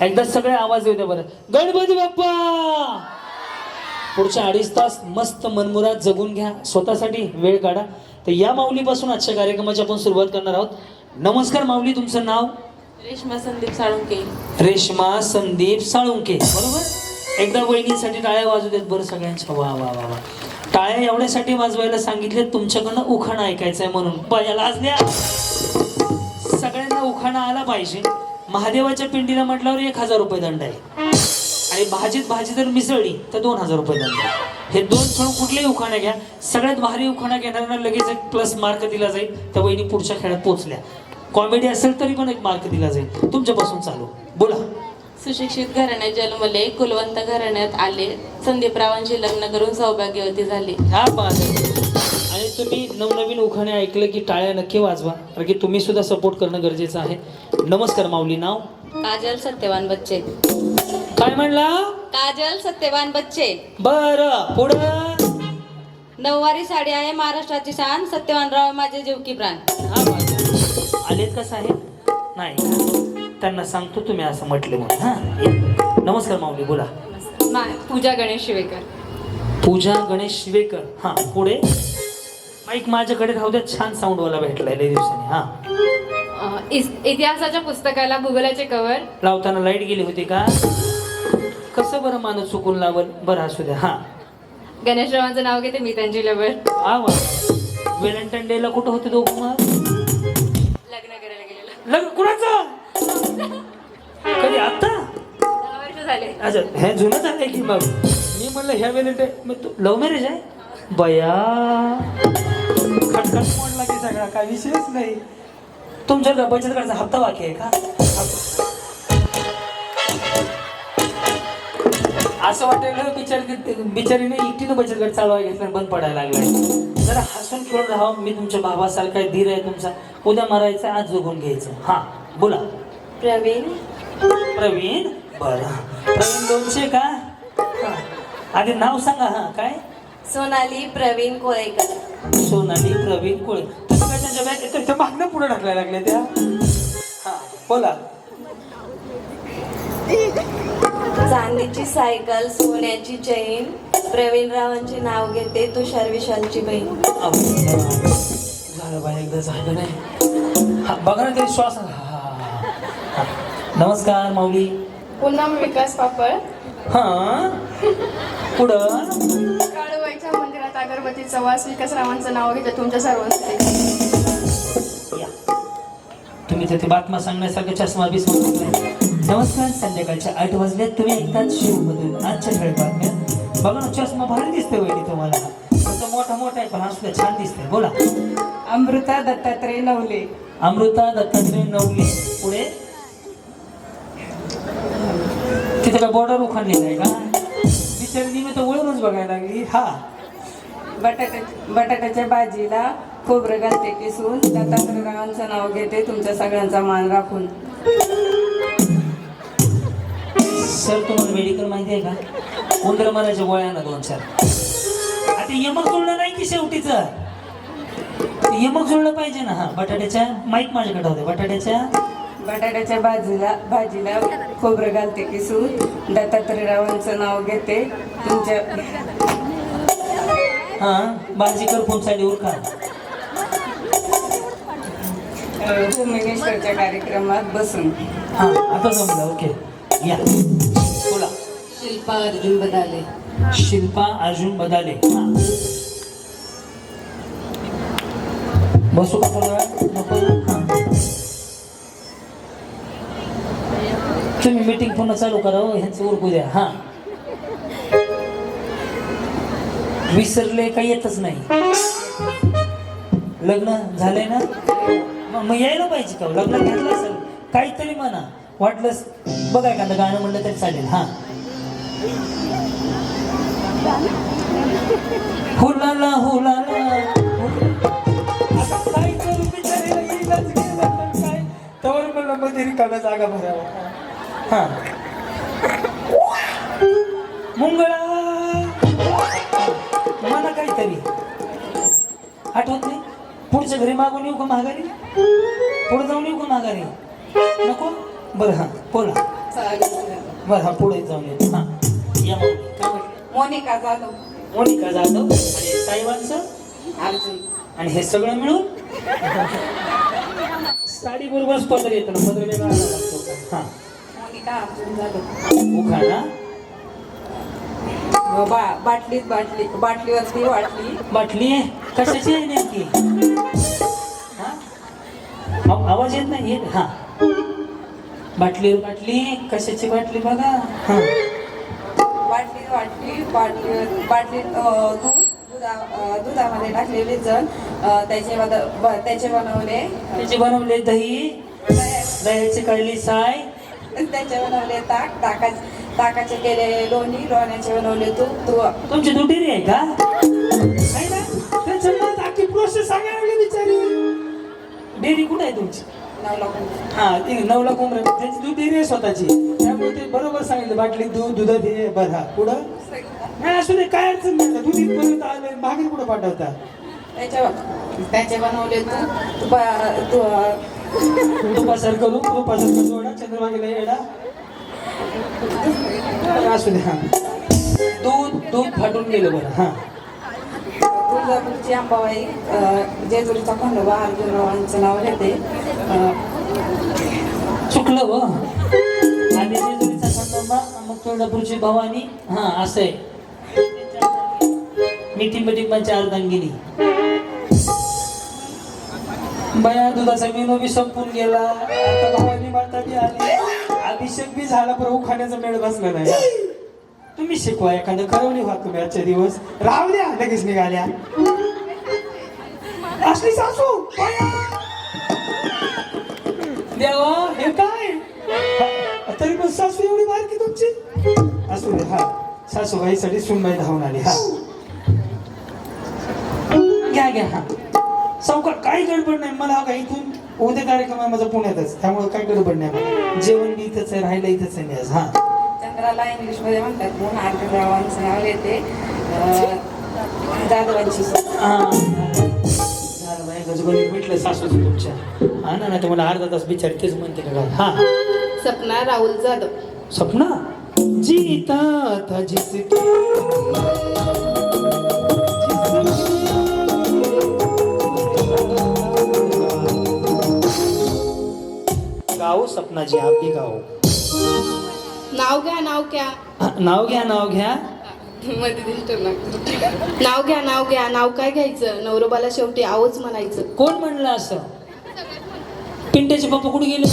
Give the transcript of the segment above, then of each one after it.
एकदा सगळे आवाज येऊ द्या बरं. गणपती बाप्पा! पुढच्या अडीच तास मस्त मनमुराद जगून घ्या. स्वतःसाठी वेळ काढा. तर या माऊलीपासून आजच्या कार्यक्रमाची आपण सुरुवात करणार आहोत. नमस्कार माऊली तुमचं नाव? रेश्मा संदीप साळुंके. रेश्मा संदीप साळुंके. बरोबर? एकदा वहिनीसाठी टाळ्या वाजू देत बरं सगळ्यांच्या. वा वा वा वा. टाळ्या एवढ्यासाठी वाजवायला सांगितले तुमच्याकडनं उखाणा ऐकायचंय म्हणून. बयाला आज द्या. सगळ्यांना उखाणा आला पाहिजे. महादेवाच्या पिंडीला म्हटल्यावर एक हजार रुपये दंड आहे. आणि भाजीत भाजी जर मिसळली तर दोन हजार रुपये दंड आहे. हे दोन सोडून कुठलेही उखाणा घ्या. सगळ्यात भारी उखाणा घेणाऱ्यांना लगेच एक प्लस मार्क दिला जाईल. त्या वहिनी पुढच्या खेळात पोहोचल्या. कॉमेडी असेल तरी पण एक मार्क दिला जाईल. तुमच्यापासून चालू. बोला. सुशिक्षित घराण्यात जन्मले कुलवंत घराण्यात आले संदीपरावांशी लग्न करून सौभाग्यवती झाली. हा आहे. आणि तुम्ही नवनवीन उखाणे ऐकलं की टाळ्या नक्की वाजवा कारण की तुम्ही सुद्धा सपोर्ट करणं गरजेचं आहे. नमस्कार माऊली नाव? काजल सत्यवान बच्चे. काय म्हणला? काजल सत्यवान बच्चे. बर पुढं? नऊवारी साडी आहे महाराष्ट्राची शान सत्यवानराव माझे जीवकी प्राण. हा बात आहे. आलेत का साहेब? नाही. त्यांना सांगतो तुम्ही असं म्हटले म्हणून हा. नमस्कार माऊली बोला. पूजा गणेश शिवेकर. पूजा गणेश शिवेकर. हा पुढे? माईक माझ्याकडे राहू द्या छान साऊंडवाला भेटलाय लय दिवसांनी हा. इतिहासाच्या पुस्तकाला भूगोलाचे कवर लावताना लाइट गेली होती का? कसं बरं माणूस चुकून लावल बरं असू द्या हा. गणेशरावांचं नाव घेते मी त्यांची लवर हा वा. व्हॅलेंटाईन डे ला कुठं होते दोघं मग? लग्न करायला गेलेलं. लग्न कुणाचं? कधी आता दहा वर्ष झाले. अच्छा हे जुनं झालंय की मग? मी म्हणलं ह्या व्हॅलेंटाईन मग तू लव्ह मॅरेज आहे? बया. खटखट मोडला की सगळा काय विषयच नाही. तुमच्या बचत गटाचा हप्ता बाकी आहे का? असं वाटायला बिचार बिचारीने एकटीनं बचत गट चालवायला घेतलं बंद पडायला लागलाय जरा हसून खेळून राहावं मी तुमच्या बाबासारखा काय धीर आहे तुमचा. उद्या मारायचं आज जगून घ्यायचं. हा बोला. प्रवीण? प्रवीण? बरं. प्रवीण दोनशे का. आधी नाव सांगा हा काय? सोनाली प्रवीण कोळेकर. सोनाली प्रवीण कोळे. त्यांच्या बॅग त्यांच्या मागणं पुढे ढकलायला लागले त्या. हा बोला. चांदीची सायकल सोन्याची चैन. प्रवीण रावांचे नाव घेते तुषार विशालची बहीण. झालं बाई एकदा झालं नाही. हा बघा ना तरी श्वास हा, हा, हा. नमस्कार माऊली. पुन्हा विकास पापड. हा? पुढं? अगरबत्तीचा वास विकासरावांचं नाव घेतं तुमच्या सर्वांसाठी. या. तुम्ही तिथे बातम्या सांगण्यासारखं चष्मा बी नाही नमस्कार संध्याकाळच्या आठ वाजल्यात तुम्ही ऐकतात शिवमधून आजच्या खेळ बातम्या. बघा ना चष्मा भारी दिसते वहिनी तुम्हाला. तसं मोठा मोठा आहे पण असू छान दिसते बोला. अमृता दत्तात्रय नवले. अमृता दत्तात्रय नवले. पुढे? तिथे काय बॉर्डर उखाणलेलं आहे का? बिचारी मी तर वळूनच बघायला लागली. हा. बटाट्या बटाट्याच्या भाजीला खोबरं घालते किसून. दत्तात्रयरावांचं नाव घेते. तुमच्या सगळ्यांचा मान राखून. सर तुम्हाला मेडिकल माहिती आहे का? उंदर मारायच्या गोळ्या ना दोन चार. आता यमक जुळलं नाही की शेवटीच? यमक जुळलं पाहिजे ना. हा बटाट्याच्या माईक माझ्याकडे होते. बटाट्याच्या बटाट्याच्या भाजीला भाजीला खोबरं घालते किसून. दत्तात्रयरावांचं नाव घेते. तुमच्या हा भाजी कर फोन साईडवर का भूमिनेश्वरच्या कार्यक्रमात बसून हा आता जमलं ओके या बोला शिल्पा अर्जुन बदाले शिल्पा अर्जुन बदाले हा. बसू का थोडा वेळ? नको ना? हा. तुम्ही मीटिंग पुन्हा चालू करा हो ह्यांचं उरकू द्या हा विसरले काही येतच नाही. लग्न झालंय ना? मग- मग यायला पाहिजे का हो? लग्न घेतलं असेल काहीतरी म्हणा. वाटलंच बघा एखादं गाणं म्हणलं तरी चालेल हा. हुलाला हुलाला. मध्ये रिकाम्या जागा भरावा. हा. मुंगळा! आठवत नाही? पुढच्या घरी मागून येऊ का माघारी? पुढे जाऊन येऊ का माघारी? नको? बरं हा बोला. बरं हा पुढे जाऊन येतो हा या म्हटलं मोनिका जाधव. मोनिका जाधव आणि साहेबांचं अर्जुन. आणि हे सगळं मिळून? साडी बरोबरच पदर येतं ना पदर वेगळा लागतो? हा. मोनिका अर्जुन जाधव. उखाणा. बा बाटलीत बाटली बाटलीवरती बाटली बाटली आहे? कशाची आहे नेमकी? हा? आव- आवाज येत नाही येत. हा. बाटलीवर बाटली कशाची बाटली बघा. हा. बाटलीत बाटली बाटलीवर बाटलीत अं, दूध दुधा अं, दुधामध्ये टाकलेले जण अं, त्याचे बद- ब- त्याचे बनवले. त्याचे बनवले दही दह्या- दह्याची काढली साय. त्याचे बनवले ताक ताका ताकाचे केलेले लोणी लोण्याचे बनवले तूप तू. तुमची दुटेरी आहे का? आहे ना? त्याच्या मनात आखी प्रोसेस सांगायला लागली बिचारी. डेअरी कुठे आहे तुमची? हा ती नवला कोंबड्या त्यांची दूध डेअरी आहे स्वतःची त्यामुळे ते बरोबर सांगितलं. बाटली दूध दुधात हे हा पुढं नाही असू दे काय अडचण नाही. दूध इथपर्यंत आलं मागे कुठं पाठवता? त्याच्या त्याचे बनवले तुपा तू तुपासारखं रूप तुपासारखं जोडा. चंद्रभागेला येडा. असू दे हा दूध दूध फाटून गेलं बरं हा. तुळजापूरची अंबाबाई जेजुरीचा खंडोबा अर्जुनरावांचं नाव घेते. चुकलं व आणि जेजुरीचा खंडोबा मग तुळजापूरची भवानी हा असं आहे. मिठी मिठी पंच अर्धांगिनी. बया दुधाचा मेनू बी संपून गेला. आता भवानी माता आली. अभिषेक बी झाला पण उखाण्याचा मेळ बसला नाही तुम्ही शिकवा एखादं करवली व्हा तुम्ही आजच्या दिवस. राहू द्या लगेच निघाल्या. असली सासू! देवा हे काय? हा, तरी पण सासू एवढी बारकी तुमची? असू दे हा. सासूबाईसाठी सुनबाई धावून आली हा. घ्या घ्या हा. सावकार काही गडबड नाही मला का इथून? उद्या कार्यक्रम आहे माझा पुण्यातच. त्यामुळे काही गडबड नाही. जेवण बी इथंच आहे राहायला इथंच आहे मी आज हा. चंद्राला इंग्लिशमध्ये म्हणतात म्हणून अर्जुनरावांचं नाव अं, जाधवांची हा. सासूचं तुमच्या. हा ना नाही मला अर्धा तास बिचारी तेच म्हणते का काय हा. सपना राहुल जाधव. सपना? जीता था जिसके. गाओ सपना जी आप भी गाओ। नाव घ्या नाव घ्या नाव घ्या नाव घ्या. नाव घ्या नाव घ्या नाव काय घ्यायचं? नवरोबाला शेवटी आवच म्हणायचं. कोण म्हणलं असं? पिंट्याचे पप्पा कुठे गेले?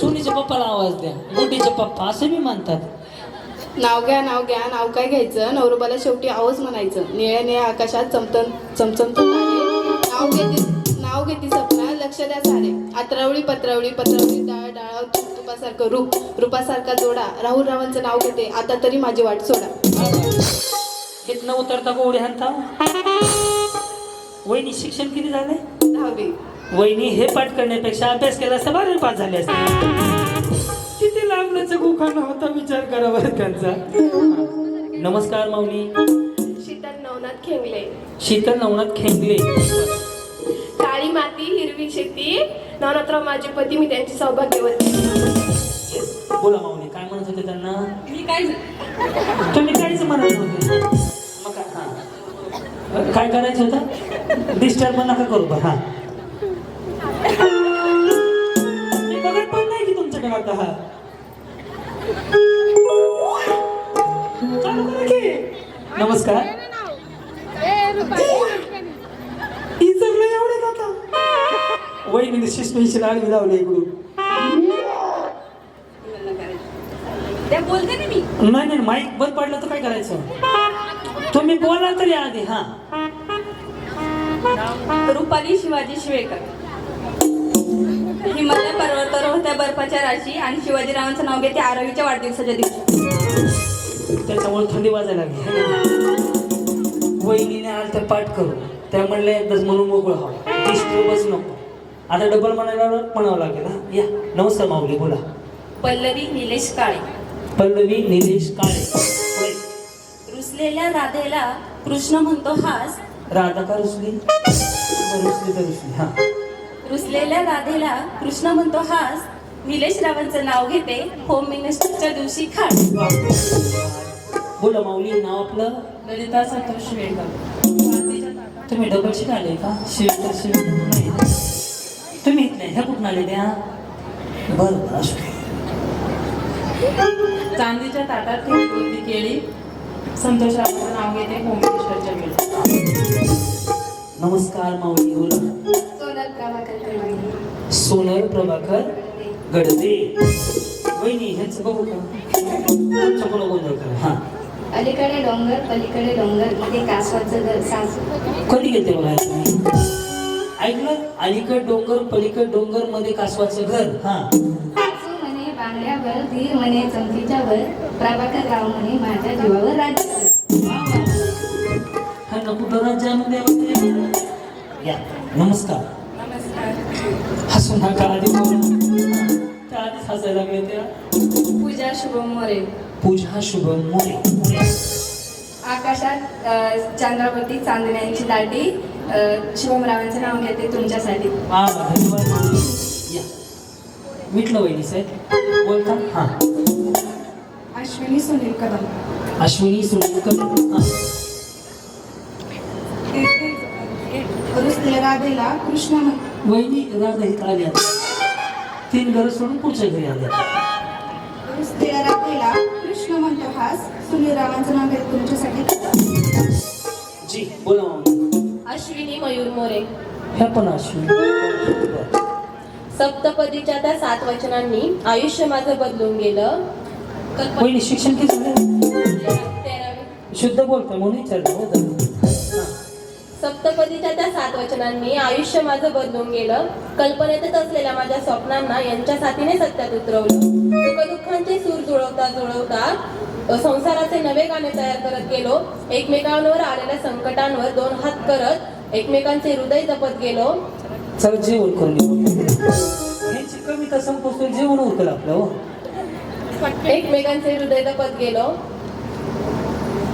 सोनीच्या पप्पाला आवाज द्या. गुड्डीचे पप्पा असे बी म्हणतात. नाव घ्या नाव घ्या नाव काय घ्यायचं? नवरोबाला शेवटी आवच म्हणायचं. निळ्या निळ्या आकाशात चमतन चमचमत लक्ष द्या सारे. अत्रावळी पत्रावळी पत्रावळी डाळ डाळ तूप तुपासारखं रूप रूपासारखा जोडा. राहुल रावांचं नाव घेते. आता तरी माझी वाट सोडा. इथनं उतरता का उडी हाणता वहिनी शिक्षण किती झालंय दहावी. वहिनी हे पाठ करण्यापेक्षा अभ्यास केला असता बारावी पास झाले असते. किती लांबण्याचा गुखाना होता विचार करा बरं त्यांचा. नमस्कार माऊली. शीतल नवनाथ खेंगले. शीतल नवनाथ खेंगले. काळी माती हिरवी शेती. नवनाथराव माझे पती मी त्यांची सौभाग्यवती. बोला माऊली काय म्हणत होते त्यांना? मी काय तुम्ही काहीच म्हणत मग काय? हा. काय करायचं होतं? डिस्टर्ब नका करू बरं हा. मी बघत पण नाही की तुमच्याकडे आता हा. नमस्कार. शिस्पेशी आडवी लावली इकडून. त्या बोलते ना मी. नाही नाही माईक बंद पडलं तर काय करायचं? तुम्ही बोला तरी आधी हा. रुपाली शिवाजी शिवेकर. हिमालय पर्वतावर होत्या बर्फाच्या राशी आणि शिवाजीरावांचं नाव घेते आरवीच्या वाढदिवसाच्या दिवशी. त्याच्यामुळे थंडी वाजायला लागली. वहिनीने आज तर पाठ करू. त्या म्हणल्या एकदाच म्हणून मोकळं हवं डिस्टर्बच नको. आता डबल म्हणायला म्हणावं लागेल हा. या. नमस्कार माऊली बोला. पल्लवी निलेश काळे. पल्लवी निलेश काळे. होय. रुसलेल्या राधेला कृष्ण म्हणतो हास. राधा का रुसली रुसली तर रुसली हा. रुसलेल्या राधेला कृष्ण म्हणतो हास. निलेश रावांचं नाव घेते होम मिनिस्टरच्या दिवशी खाट. बोला माऊली नाव आपलं? ललिता संतोष वेळगाव तुम्ही डबल शिक आले का? शिवटर शिवटर नाही तुम्ही इथले ह्या कुठून आले त्या? बरं बरं असू दे. चांदीच्या ताटात ठेवली केळी. संतोष रावांचं नाव घेते होम मिनिस्टरच्या वेळी. नमस्कार माऊली बोला. सोनल प्रभाकर सोनल प्रभाकर गडदे वहिनी ह्यांचं बघू का? तुमच्या कोणा गोंधळ करा. हा. अलीकडे डोंगर पलीकडे डोंगरमध्ये कासवाचं घर सासू. कधी गेलते बघा तुम्ही? ऐकलं? अलीकड डोंगर पलीकड डोंगरमध्ये कासवाचं घर. हा. सासू म्हणे बांगड्यावर धीर म्हणे चमकीच्यावर प्रभाकर राव म्हणे माझ्या जीवावर राज्य ह्यांना कुठं राज्यामध्ये म्हणजे? या. नमस्कार. हसू नका आधी बोला त्या आधीच हसायला लागले त्या पूजा शुभम मोरे पूजा शुभम मोरे अ, चंद्रावरती चांदण्यांची दाटी अ, शुभमरावांचं नाव घेते तुमच्यासाठी. मिटलं वहिनी साहेब. बोलता. हा. अश्विनी सुनील कदम. अश्विनी सुनील हा. रुसले राधेला कृष्ण वहिनी राधा इथं आल्या. तीन घरं सोडून पुढच्या घरी आल्या. राधेला कृष्ण म्हणतो हास. सुनील रावांचं नाव घेते तुमच्यासाठी. जी बोला अश्विनी मयूर मोरे. ह्या पण अश्विनी. सप्तपदीच्या त्या सात वचनांनी आयुष्य माझं बदलून गेलं. शिक्षण किती झालं? तेरावी. शुद्ध बोलता म्हणून विचारलं हो. सप्तपदीच्या त्या सात वचनांनी आयुष्य माझं बदलून गेलं. कल्पनेतच असलेल्या माझ्या स्वप्नांना यांच्या साथीने सत्यात उतरवलं. सुखदुःखांचे सूर जुळवता जुळवता संसाराचे नवे गाणे तयार करत गेलो. एकमेकांवर आलेल्या संकटांवर दोन हात करत एकमेकांचे हृदय जपत गेलो. चला जेवण करून येऊ ह्याची कविता जेवण उरकल आपलं हो. एकमेकांचे हृदय जपत गेलो.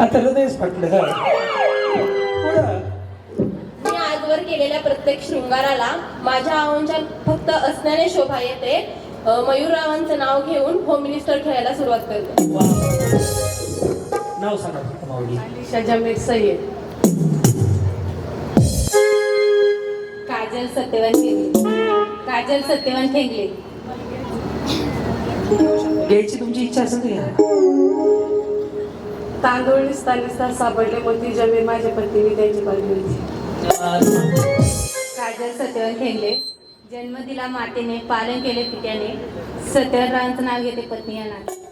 आता हृदयच फाटलं हा. पुढं. मी आजवर केलेल्या प्रत्येक शृंगाराला माझ्या आवांच्या फक्त असण्याने शोभा येते. मयूररावांचं नाव घेऊन होम मिनिस्टर खेळायला सुरुवात करते. नाव सांगा अलिशा जमीर सय्यद. काजल सत्यवान ठेंगले. काजल सत्यवान ठेंगले. घ्यायची तुमची इच्छा असेल तर घ्या. तांदूळ निसता निसता सापडले मोती जमीर माझ्या पत्नीने त्यांची बाजू घेतली काजल सत्यवान ठेंगले. जन्म दिला मातेने पालन केले पित्याने. सत्यवानरावांचं नाव घेते पत्नी या नाव